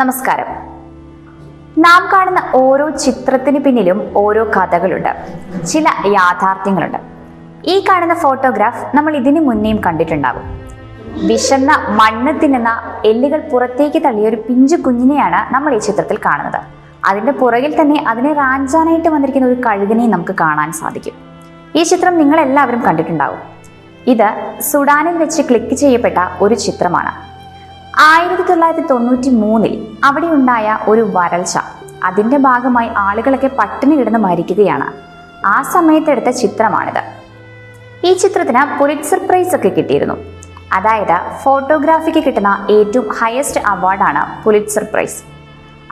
നമസ്കാരം. നാം കാണുന്ന ഓരോ ചിത്രത്തിന് പിന്നിലും ഓരോ കഥകളുണ്ട്. ചില യാഥാർത്ഥ്യങ്ങളുണ്ട്. ഈ കാണുന്ന ഫോട്ടോഗ്രാഫ് നമ്മൾ ഇതിനു മുന്നേയും കണ്ടിട്ടുണ്ടാകും വിശന്ന മണ്ണ് തിന്നുന്ന എല്ലുകൾ പുറത്തേക്ക് തള്ളിയ ഒരു പിഞ്ചു കുഞ്ഞിനെയാണ് നമ്മൾ ഈ ചിത്രത്തിൽ കാണുന്നത്. അതിന്റെ പുറകിൽ തന്നെ അതിനെ റാഞ്ചാനായിട്ട് വന്നിരിക്കുന്ന ഒരു കഴുകിനെയും നമുക്ക് കാണാൻ സാധിക്കും. ഈ ചിത്രം നിങ്ങൾ എല്ലാവരും കണ്ടിട്ടുണ്ടാവും. ഇത് സുഡാനിൽ വെച്ച് ക്ലിക്ക് ചെയ്യപ്പെട്ട ഒരു ചിത്രമാണ്. ആയിരത്തി തൊള്ളായിരത്തി തൊണ്ണൂറ്റി മൂന്നിൽ അവിടെ ഉണ്ടായ ഒരു വരൾച്ച. അതിന്റെ ഭാഗമായി ആളുകളൊക്കെ പട്ടിണി കിടന്ന് മരിക്കുകയാണ്. ആ സമയത്തെടുത്ത ചിത്രമാണിത്. ഈ ചിത്രത്തിന് പുലിറ്റ്സർ പ്രൈസ് ഒക്കെ കിട്ടിയിരുന്നു. അതായത് ഫോട്ടോഗ്രാഫിക്ക് കിട്ടുന്ന ഏറ്റവും ഹയസ്റ്റ് അവാർഡാണ് പുലിറ്റ്സർ പ്രൈസ്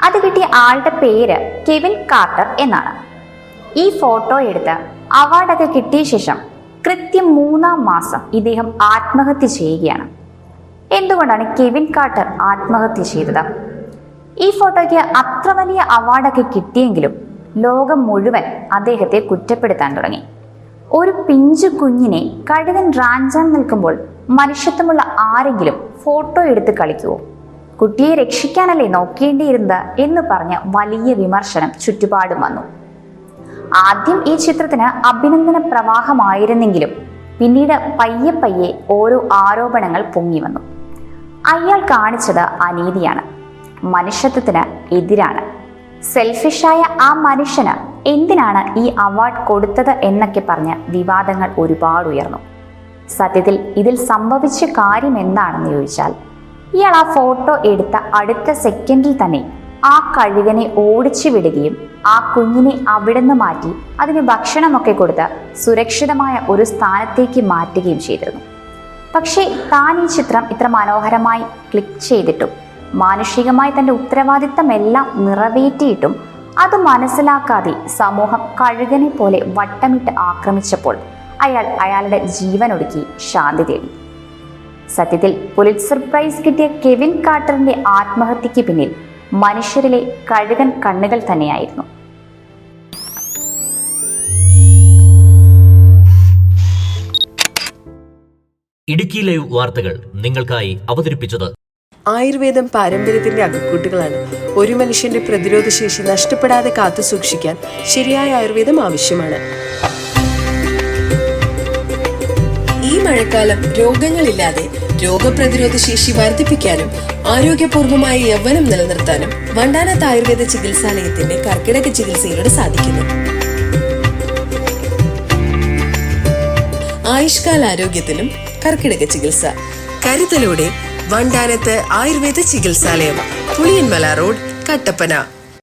അത് കിട്ടിയ ആളുടെ പേര് കെവിൻ കാർട്ടർ എന്നാണ്. ഈ ഫോട്ടോ എടുത്ത് അവാർഡൊക്കെ കിട്ടിയ ശേഷം കൃത്യം മൂന്നാം മാസം ഇദ്ദേഹം ആത്മഹത്യ ചെയ്യുകയാണ്. എന്തുകൊണ്ടാണ് കെവിൻ കാട്ടർ ആത്മഹത്യ ചെയ്തത്? ഈ ഫോട്ടോയ്ക്ക് അത്ര വലിയ അവാർഡൊക്കെ കിട്ടിയെങ്കിലും ലോകം മുഴുവൻ അദ്ദേഹത്തെ കുറ്റപ്പെടുത്താൻ തുടങ്ങി. ഒരു പിഞ്ചു കുഞ്ഞിനെ കഴുകൻ റാഞ്ചാൻ നിൽക്കുമ്പോൾ മനുഷ്യത്വമുള്ള ആരെങ്കിലും ഫോട്ടോ എടുത്ത് കളിക്കുവോ? കുട്ടിയെ രക്ഷിക്കാനല്ലേ നോക്കേണ്ടിയിരുന്നത് എന്ന് പറഞ്ഞ വലിയ വിമർശനം ചുറ്റുപാടും വന്നു. ആദ്യം ഈ ചിത്രത്തിന് അഭിനന്ദന പ്രവാഹമായിരുന്നെങ്കിലും പിന്നീട് പയ്യെ പയ്യെ ഓരോ ആരോപണങ്ങൾ പൊങ്ങി വന്നു. അയാൾ കാണിച്ചത് അനീതിയാണ്. മനുഷ്യത്വത്തിന് എതിരാണ്. സെൽഫിഷായ ആ മനുഷ്യന് എന്തിനാണ് ഈ അവാർഡ് കൊടുത്തത് എന്നൊക്കെ പറഞ്ഞ് വിവാദങ്ങൾ ഒരുപാട് ഉയർന്നു. സത്യത്തിൽ ഇതിൽ സംഭവിച്ച കാര്യം എന്താണെന്ന് ചോദിച്ചാൽ ഇയാൾ ആ ഫോട്ടോ എടുത്ത അടുത്ത സെക്കൻഡിൽ തന്നെ ആ കഴുകനെ ഓടിച്ചു വിടുകയും ആ കുഞ്ഞിനെ അവിടുന്ന് മാറ്റി അതിന് ഭക്ഷണമൊക്കെ കൊടുത്ത് സുരക്ഷിതമായ ഒരു സ്ഥാനത്തേക്ക് മാറ്റുകയും ചെയ്തിരുന്നു. പക്ഷേ താൻ ഈ ചിത്രം ഇത്ര മനോഹരമായി ക്ലിക്ക് ചെയ്തിട്ടും മാനുഷികമായി തന്റെ ഉത്തരവാദിത്തമെല്ലാം നിറവേറ്റിയിട്ടും അത് മനസ്സിലാക്കാതെ സമൂഹം കഴുകനെ പോലെ വട്ടമിട്ട് ആക്രമിച്ചപ്പോൾ അയാൾ അയാളുടെ ജീവൻ ഒടുക്കി ശാന്തി തേടി. സത്യത്തിൽ പുലിറ്റ്സർ സർപ്രൈസ് കിട്ടിയ കെവിൻ കാർട്ടറിന്റെ ആത്മഹത്യക്ക് പിന്നിൽ മനുഷ്യരിലെ കഴുകൻ കണ്ണുകൾ തന്നെയായിരുന്നു. ഇടുക്കി ലൈവ് വാർത്തകൾ നിങ്ങൾക്കായി അവതരിപ്പിച്ചത് ആയുർവേദം പാരമ്പര്യത്തിന്റെ അകക്കൂട്ടുകളാണ് ഒരു മനുഷ്യന്റെ പ്രതിരോധ ശേഷി നഷ്ടപ്പെടാതെ കാത്തു സൂക്ഷിക്കാൻ ശരിയായ ആയുർവേദം ആവശ്യമാണ്. ഈ മഴക്കാലം രോഗങ്ങളില്ലാതെ രോഗപ്രതിരോധ ശേഷി വർദ്ധിപ്പിക്കാനും ആരോഗ്യപൂർവമായ യൗവനം നിലനിർത്താനും വണ്ടാനത്ത് ആയുർവേദ ചികിത്സാലയത്തിന്റെ കർക്കിടക ചികിത്സയിലൂടെ സാധിക്കുന്നു. ആയുഷ്കാല ആരോഗ്യത്തിലും കർക്കിടക ചികിത്സ. കരുതലോടെ വണ്ടാനത്ത് ആയുർവേദ ചികിത്സാലയം പുളിയൻമല റോഡ് കട്ടപ്പന.